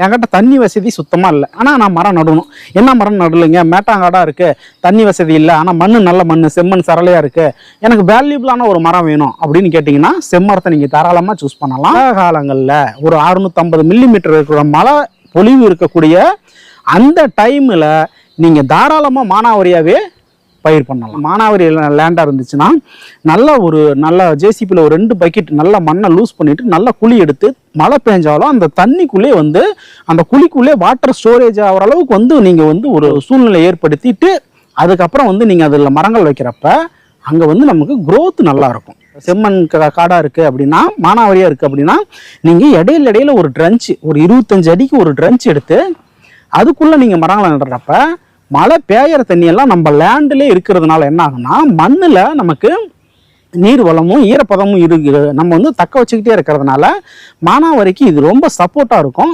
என்கிட்ட தண்ணி வசதி சுத்தமாக இல்லை. ஆனால் நான் மரம் நடணும். என்ன மரம் நடலைங்க? மேட்டாங்காடாக இருக்குது தண்ணி வசதி இல்லை. ஆனால் மண் நல்ல மண் செம்மண் சரளையாக இருக்குது எனக்கு வேல்யூபிளான ஒரு மரம் வேணும் அப்படின்னு கேட்டிங்கன்னா செம்மரத்தை நீங்கள் தாராளமாக சூஸ் பண்ணலாம். காலங்களில் ஒரு அறுநூற்றம்பது மில்லிமீட்டர் இருக்கிற மழை பொழிவு இருக்கக்கூடிய அந்த டைமில் நீங்கள் தாராளமாக மானாவரியாகவே பயிர் பண்ணலாம். மானாவரி லேண்டாக இருந்துச்சுன்னா நல்ல ஒரு நல்ல ஜேசிபியில் ஒரு ரெண்டு பக்கெட் நல்ல மண்ணை லூஸ் பண்ணிட்டு நல்லா குழி எடுத்து மழை பெஞ்சாலும் அந்த தண்ணிக்குள்ளே வந்து அந்த குழிக்குள்ளே வாட்டர் ஸ்டோரேஜ் ஆகிற அளவுக்கு வந்து நீங்கள் வந்து ஒரு சூழ்நிலை ஏற்படுத்திட்டு அதுக்கப்புறம் வந்து நீங்கள் அதில் மரங்கள் வைக்கிறப்ப அங்கே வந்து நமக்கு க்ரோத் நல்லா இருக்கும். செம்மண் காடாக இருக்குது அப்படின்னா மானாவரியாக இருக்குது அப்படின்னா நீங்கள் இடையில இடையில ஒரு ட்ரன்ச் ஒரு இருபத்தஞ்சு அடிக்கு ஒரு ட்ரன்ச் எடுத்து அதுக்குள்ளே நீங்கள் மரங்களை நடுறப்ப மழை பெய்யற தண்ணியெல்லாம் நம்ம லேண்டிலே இருக்கிறதுனால என்ன ஆகும்னா மண்ணில் நமக்கு நீர் வளமும் ஈரப்பதமும் இருக்கு நம்ம வந்து தக்க வச்சுக்கிட்டே இருக்கிறதுனால மானாவாரிக்கு இது ரொம்ப சப்போர்ட்டாக இருக்கும்.